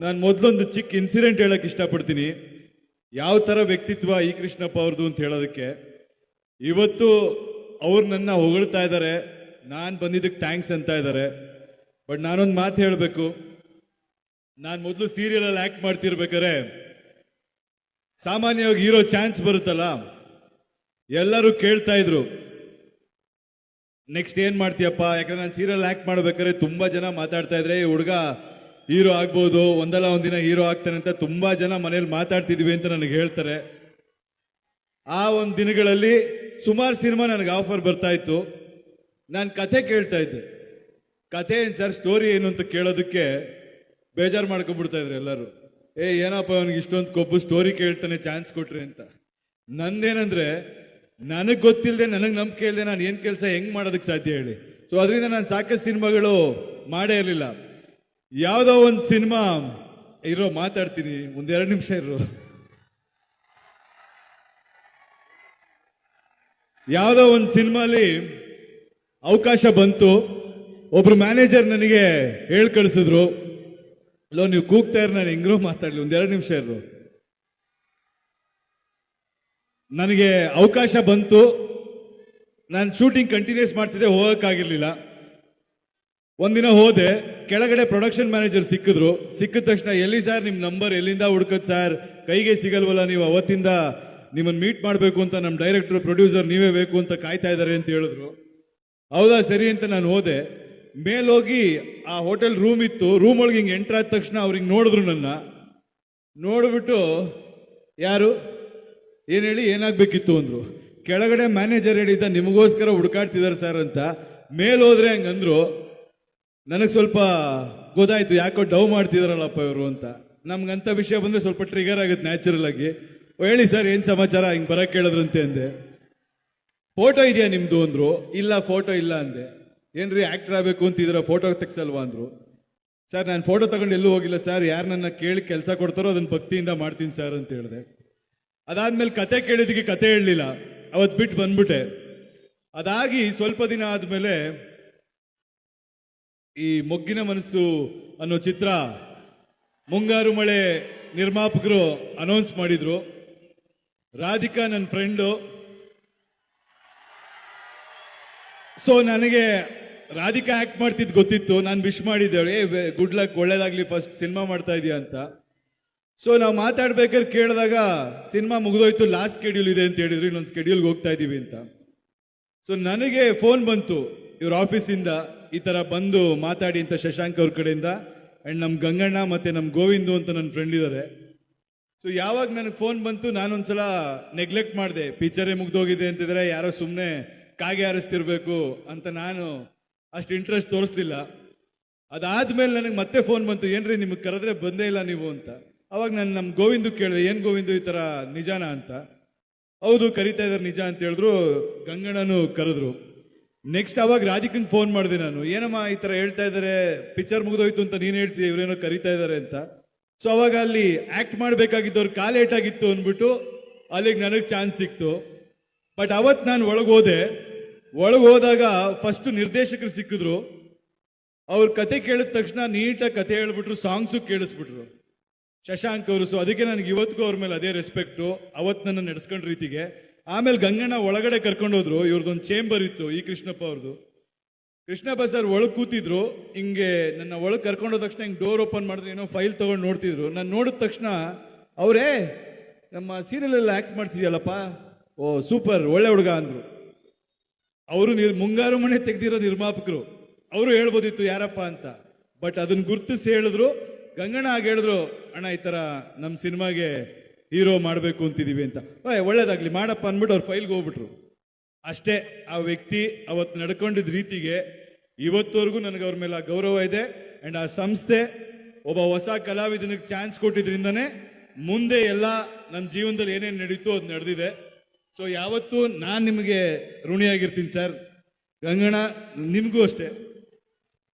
ನಾನು ಮೊದಲೊಂದು ಚಿಕ್ಕ ಇನ್ಸಿಡೆಂಟ್ ಹೇಳಕ್ ಇಷ್ಟಪಡ್ತೀನಿ. ಯಾವ ಥರ ವ್ಯಕ್ತಿತ್ವ ಈ ಕೃಷ್ಣಪ್ಪ ಅವ್ರದ್ದು ಅಂತ ಹೇಳೋದಕ್ಕೆ. ಇವತ್ತು ಅವ್ರು ನನ್ನ ಹೊಗಳ್ತಾ ಇದ್ದಾರೆ ನಾನು ಬಂದಿದ್ದಕ್ಕೆ ಥ್ಯಾಂಕ್ಸ್ ಅಂತ ಇದ್ದಾರೆ ಬಟ್ ನಾನೊಂದು ಮಾತು ಹೇಳಬೇಕು. ನಾನು ಮೊದಲು ಸೀರಿಯಲಲ್ಲಿ ಆ್ಯಕ್ಟ್ ಮಾಡ್ತಿರ್ಬೇಕಾರೆ ಸಾಮಾನ್ಯವಾಗಿ ಇರೋ ಚಾನ್ಸ್ ಬರುತ್ತಲ್ಲ. ಎಲ್ಲರೂ ಕೇಳ್ತಾ ಇದ್ರು. ನೆಕ್ಸ್ಟ್ ಏನು ಮಾಡ್ತೀಯಪ್ಪ? ಯಾಕಂದ್ರೆ ನಾನು ಸೀರಿಯಲ್ ಆ್ಯಕ್ಟ್ ಮಾಡ್ಬೇಕಾದ್ರೆ ತುಂಬ ಜನ ಮಾತಾಡ್ತಾ ಇದ್ರೆ ಈ ಹುಡುಗ ಹೀರೋ ಆಗ್ಬೋದು, ಒಂದಲ್ಲ ಒಂದಿನ ಹೀರೋ ಆಗ್ತಾನೆ ಅಂತ ತುಂಬಾ ಜನ ಮನೇಲಿ ಮಾತಾಡ್ತಿದ್ವಿ ಅಂತ ನನಗೆ ಹೇಳ್ತಾರೆ. ಆ ಒಂದು ದಿನಗಳಲ್ಲಿ ಸುಮಾರು ಸಿನಿಮಾ ನನಗೆ ಆಫರ್ ಬರ್ತಾ ಇತ್ತು. ನಾನು ಕತೆ ಕೇಳ್ತಾ ಇದ್ದೆ. ಕಥೆ ಏನು ಸರ್ ಸ್ಟೋರಿ ಏನು ಅಂತ ಕೇಳೋದಕ್ಕೆ ಬೇಜಾರು ಮಾಡ್ಕೊಂಡ್ಬಿಡ್ತಾ ಇದ್ರು ಎಲ್ಲರೂ. ಏ, ಏನಪ್ಪ ಅವನಿಗೆ ಇಷ್ಟೊಂದು ಕೊಬ್ಬು ಸ್ಟೋರಿ ಕೇಳ್ತಾನೆ ಚಾನ್ಸ್ ಕೊಟ್ರಿ ಅಂತ. ನಂದೇನಂದ್ರೆ, ನನಗೆ ಗೊತ್ತಿಲ್ಲದೆ ನನಗೆ ನಂಬಿಕೆ ಇಲ್ಲದೆ ನಾನು ಏನು ಕೆಲಸ ಹೆಂಗ್ ಮಾಡೋದಕ್ಕೆ ಸಾಧ್ಯ ಹೇಳಿ. ಸೊ ಅದರಿಂದ ನಾನು ಸಾಕಷ್ಟು ಸಿನಿಮಾಗಳು ಮಾಡೇ ಇರಲಿಲ್ಲ. ಯಾವುದೋ ಒಂದು ಸಿನಿಮಾ ಇರೋ ಮಾತಾಡ್ತೀನಿ, ಒಂದೆರಡು ನಿಮಿಷ ಇರೋ. ಯಾವುದೋ ಒಂದು ಸಿನಿಮಾಲಿ ಅವಕಾಶ ಬಂತು, ಒಬ್ರು ಮ್ಯಾನೇಜರ್ ನನಗೆ ಹೇಳಿ ಕಳಿಸಿದ್ರು ನೀವು ಕೂಗ್ತಾ ಇರೋ, ನಾನು ಹೆಂಗ್ರೂ ಮಾತಾಡ್ಲಿ, ಒಂದೆರಡು ನಿಮಿಷ ಇರು. ನನಗೆ ಅವಕಾಶ ಬಂತು, ನಾನು ಶೂಟಿಂಗ್ ಕಂಟಿನ್ಯೂಸ್ ಮಾಡ್ತಿದ್ದೆ, ಹೋಗೋಕ್ಕಾಗಿರ್ಲಿಲ್ಲ. ಒಂದಿನ ಹೋದೆ, ಕೆಳಗಡೆ ಪ್ರೊಡಕ್ಷನ್ ಮ್ಯಾನೇಜರ್ ಸಿಕ್ಕಿದ್ರು. ಸಿಕ್ಕಿದ ತಕ್ಷಣ, ಎಲ್ಲಿ ಸರ್ ನಿಮ್ಮ ನಂಬರ್ ಎಲ್ಲಿಂದ ಹುಡ್ಕದ್ ಸರ್ ಕೈಗೆ ಸಿಗಲ್ವಲ್ಲ ನೀವು ಅವತ್ತಿಂದ ನಿಮ್ಮನ್ನು ಮೀಟ್ ಮಾಡಬೇಕು ಅಂತ ನಮ್ಮ ಡೈರೆಕ್ಟರ್ ಪ್ರೊಡ್ಯೂಸರ್ ನೀವೇ ಬೇಕು ಅಂತ ಕಾಯ್ತಾ ಇದ್ದಾರೆ ಅಂತ ಹೇಳಿದ್ರು. ಹೌದಾ, ಸರಿ ಅಂತ ನಾನು ಹೋದೆ. ಮೇಲೋಗಿ ಆ ಹೋಟೆಲ್ ರೂಮ್ ಇತ್ತು. ರೂಮ್ ಒಳಗೆ ಹಿಂಗೆ ಎಂಟ್ರ್ ಆದ ತಕ್ಷಣ ಅವ್ರಿಗೆ ನೋಡಿದ್ರು ನನ್ನ. ನೋಡಿಬಿಟ್ಟು, ಯಾರು? ಏನು ಹೇಳಿ? ಏನಾಗಬೇಕಿತ್ತು? ಅಂದರು. ಕೆಳಗಡೆ ಮ್ಯಾನೇಜರ್ ಹೇಳಿದ್ದ, ನಿಮಗೋಸ್ಕರ ಹುಡುಕಾಡ್ತಿದ್ದಾರೆ ಸರ್ ಅಂತ. ಮೇಲೋದ್ರೆ ಹಂಗಂದ್ರು ನನಗೆ ಸ್ವಲ್ಪ ಗೊತ್ತಾಯ್ತು ಯಾಕೋ ಡವ್ ಮಾಡ್ತಿದಾರಲ್ಲಪ್ಪ ಇವರು ಅಂತ. ನಮ್ಗಂತ ವಿಷಯ ಬಂದ್ರೆ ಸ್ವಲ್ಪ ಟ್ರಿಗರ್ ಆಗುತ್ತೆ ನ್ಯಾಚುರಲ್ ಆಗಿ. ಹೇಳಿ ಸರ್, ಏನ್ ಸಮಾಚಾರ? ಹಿಂಗ್ ಬರಕ್ ಕೇಳಿದ್ರಂತೆ ಅಂದೆ. ಫೋಟೋ ಇದೆಯಾ ನಿಮ್ದು ಅಂದ್ರು. ಇಲ್ಲ ಫೋಟೋ ಇಲ್ಲ ಅಂದೆ. ಏನ್ರಿ ಆಕ್ಟರ್ ಆಗಬೇಕು ಅಂತಿದ್ರ ಫೋಟೋ ತೆಗ್ಸಲ್ವಾ ಅಂದ್ರು. ಸರ್, ನಾನು ಫೋಟೋ ತಗೊಂಡು ಎಲ್ಲೂ ಹೋಗಿಲ್ಲ ಸರ್. ಯಾರು ನನ್ನ ಕೇಳಿ ಕೆಲಸ ಕೊಡ್ತಾರೋ ಅದನ್ನ ಭಕ್ತಿಯಿಂದ ಮಾಡ್ತೀನಿ ಸರ್ ಅಂತ ಹೇಳಿದೆ. ಅದಾದ್ಮೇಲೆ ಕತೆ ಕೇಳಿದಕ್ಕೆ ಕತೆ ಹೇಳಲಿಲ್ಲ. ಅವತ್ತು ಬಿಟ್ಟು ಬಂದ್ಬಿಟ್ಟೆ. ಅದಾಗಿ ಸ್ವಲ್ಪ ದಿನ ಆದ್ಮೇಲೆ ಈ ಮೊಗ್ಗಿನ ಮನಸ್ಸು ಅನ್ನೋ ಚಿತ್ರ ಮುಂಗಾರು ಮಳೆ ನಿರ್ಮಾಪಕರು ಅನೌನ್ಸ್ ಮಾಡಿದ್ರು. ರಾಧಿಕಾ ನನ್ನ ಫ್ರೆಂಡು ಸೊ ನನಗೆ ರಾಧಿಕಾ ಆಕ್ಟ್ ಮಾಡ್ತಿದ್ದು ಗೊತ್ತಿತ್ತು. ನಾನು ವಿಶ್ ಮಾಡಿದ್ದೇವೆ ಗುಡ್ ಲಕ್ ಒಳ್ಳೇದಾಗ್ಲಿ ಫಸ್ಟ್ ಸಿನಿಮಾ ಮಾಡ್ತಾ ಇದೀಯ ಅಂತ. ಸೊ ನಾವು ಮಾತಾಡ್ಬೇಕಾದ್ರೆ ಕೇಳಿದಾಗ ಸಿನಿಮಾ ಮುಗಿದೋಯ್ತು ಲಾಸ್ಟ್ ಸ್ಕೆಡ್ಯೂಲ್ ಇದೆ ಅಂತ ಹೇಳಿದ್ರು. ಇನ್ನೊಂದು ಸ್ಕೆಡ್ಯೂಲ್ಗೆ ಹೋಗ್ತಾ ಇದ್ದೀವಿ ಅಂತ. ಸೊ ನನಗೆ ಫೋನ್ ಬಂತು. ಇವ್ರ ಆಫೀಸಿಂದ ಈ ಥರ ಬಂದು ಮಾತಾಡಿ ಅಂತ ಶಶಾಂಕ್ ಅವ್ರ ಕಡೆಯಿಂದ. ಅಂಡ್ ನಮ್ಮ ಗಂಗಣ್ಣ ಮತ್ತೆ ನಮ್ಮ ಗೋವಿಂದು ಅಂತ ನನ್ನ ಫ್ರೆಂಡ್ ಇದ್ದಾರೆ ಸೊ ಯಾವಾಗ ನನಗೆ ಫೋನ್ ಬಂತು, ನಾನೊಂದ್ಸಲ ನೆಗ್ಲೆಕ್ಟ್ ಮಾಡಿದೆ. ಪಿಕ್ಚರೇ ಮುಗ್ದೋಗಿದೆ ಅಂತಿದ್ರೆ ಯಾರೋ ಸುಮ್ಮನೆ ಕಾಗೆ ಹಾರಿಸ್ತಿರ್ಬೇಕು ಅಂತ ನಾನು ಅಷ್ಟು ಇಂಟ್ರೆಸ್ಟ್ ತೋರಿಸ್ಲಿಲ್ಲ. ಅದಾದ್ಮೇಲೆ ನನಗೆ ಮತ್ತೆ ಫೋನ್ ಬಂತು, ಏನ್ರಿ ನಿಮಗೆ ಕರೆದ್ರೆ ಬಂದೇ ಇಲ್ಲ ನೀವು ಅಂತ. ಅವಾಗ ನಾನು ನಮ್ಮ ಗೋವಿಂದು ಕೇಳಿದೆ, ಏನು ಗೋವಿಂದು ಈ ಥರ ನಿಜಾನ ಅಂತ. ಹೌದು, ಕರಿತಾ ಇದ್ದಾರೆ ನಿಜ ಅಂತ ಹೇಳಿದ್ರು. ಗಂಗಣ್ಣನು ಕರೆದ್ರು. ನೆಕ್ಸ್ಟ್ ಅವಾಗ ರಾಧಿಕಂಗ್ ಫೋನ್ ಮಾಡಿದೆ ನಾನು. ಏನಮ್ಮ ಈ ಥರ ಹೇಳ್ತಾ ಇದ್ದಾರೆ? ಪಿಕ್ಚರ್ ಮುಗಿದೋಯ್ತು ಅಂತ ನೀನು ಹೇಳ್ತೀಯ? ಇವರೇನೋ ಕರಿತಾ ಇದ್ದಾರೆ ಅಂತ. ಸೊ ಅವಾಗ ಅಲ್ಲಿ ಆಕ್ಟ್ ಮಾಡಬೇಕಾಗಿದ್ದವ್ರು ಕಾಲ್ ಏಟಾಗಿತ್ತು ಅಂದ್ಬಿಟ್ಟು ಅಲ್ಲಿಗೆ ನನಗೆ ಚಾನ್ಸ್ ಸಿಕ್ತು. ಬಟ್ ಅವತ್ತು ನಾನು ಒಳಗೆ ಹೋದೆ ಒಳಗೆ ಹೋದಾಗ ಫಸ್ಟ್ ನಿರ್ದೇಶಕರು ಸಿಕ್ಕಿದ್ರು. ಅವ್ರ ಕತೆ ಕೇಳಿದ ತಕ್ಷಣ ನೀಟಾಗಿ ಕತೆ ಹೇಳ್ಬಿಟ್ರು ಸಾಂಗ್ಸು ಕೇಳಿಸ್ಬಿಟ್ರು. ಶಶಾಂಕ್ ಅವರು ಸೊ ಅದಕ್ಕೆ ನನಗೆ ಇವತ್ತಿಗೂ ಅವ್ರ ಮೇಲೆ ಅದೇ ರೆಸ್ಪೆಕ್ಟು ಅವತ್ತು ನನ್ನ ನಡೆಸ್ಕೊಂಡ ರೀತಿಗೆ ಆಮೇಲೆ ಗಂಗಣ್ಣ ಒಳಗಡೆ ಕರ್ಕೊಂಡು ಹೋದ್ರು ಇವ್ರದ್ದೊಂದು ಚೇಂಬರ್ ಇತ್ತು ಈ ಕೃಷ್ಣಪ್ಪ ಅವ್ರದ್ದು ಕೃಷ್ಣಪ್ಪ ಸರ್ ಒಳಗೆ ಕೂತಿದ್ರು, ಹಿಂಗೆ ನನ್ನ ಒಳಗೆ ಕರ್ಕೊಂಡೋದ ತಕ್ಷಣ ಹಿಂಗೆ ಡೋರ್ ಓಪನ್ ಮಾಡಿದ್ರೆ, ಏನೋ ಫೈಲ್ ತೊಗೊಂಡು ನೋಡ್ತಿದ್ರು. ನಾನು ನೋಡಿದ ತಕ್ಷಣ ಅವರೇ, ನಮ್ಮ ಸೀರಿಯಲಲ್ಲಿ ಆ್ಯಕ್ಟ್ ಮಾಡ್ತಿದ್ಯಲ್ಲಪ್ಪ? ಓ, ಸೂಪರ್, ಒಳ್ಳೆ ಹುಡುಗ ಅಂದರು. ಅವರು ನಿರ್, ಮುಂಗಾರು ಮನೆ ತೆಗೆದಿರೋ ನಿರ್ಮಾಪಕರು. ಅವರು ಹೇಳ್ಬೋದಿತ್ತು ಯಾರಪ್ಪ ಅಂತ. ಬಟ್ ಅದನ್ನು ಗುರ್ತಿಸಿ ಹೇಳಿದ್ರು. ಗಂಗಣ್ಣ ಆಗ ಹೇಳಿದ್ರು, ಅಣ್ಣ, ಈ ಥರ ನಮ್ಮ ಸಿನಿಮಾಗೆ ಹೀರೋ ಮಾಡಬೇಕು ಅಂತಿದ್ದೀವಿ ಅಂತ. ಓಯ್ ಒಳ್ಳೇದಾಗಲಿ, ಮಾಡಪ್ಪ ಅಂದ್ಬಿಟ್ಟು ಅವ್ರ ಫೈಲ್ಗೆ ಹೋಗ್ಬಿಟ್ರು. ಅಷ್ಟೇ, ಆ ವ್ಯಕ್ತಿ ಅವತ್ತು ನಡ್ಕೊಂಡಿದ್ದ ರೀತಿಗೆ ಇವತ್ತವರೆಗೂ ನನಗೆ ಅವ್ರ ಮೇಲೆ ಗೌರವ ಇದೆ. ಆ್ಯಂಡ್ ಆ ಸಂಸ್ಥೆ ಒಬ್ಬ ಹೊಸ ಕಲಾವಿದನಿಗೆ ಚಾನ್ಸ್ ಕೊಟ್ಟಿದ್ರಿಂದನೇ ಮುಂದೆ ಎಲ್ಲ ನನ್ನ ಜೀವನದಲ್ಲಿ ಏನೇನು ನಡೀತು ಅದು ನಡೆದಿದೆ. ಸೊ ಯಾವತ್ತೂ ನಾನು ನಿಮಗೆ ಋಣಿಯಾಗಿರ್ತೀನಿ ಸರ್ ಗಂಗಣ್ಣ, ನಿಮಗೂ ಅಷ್ಟೇ.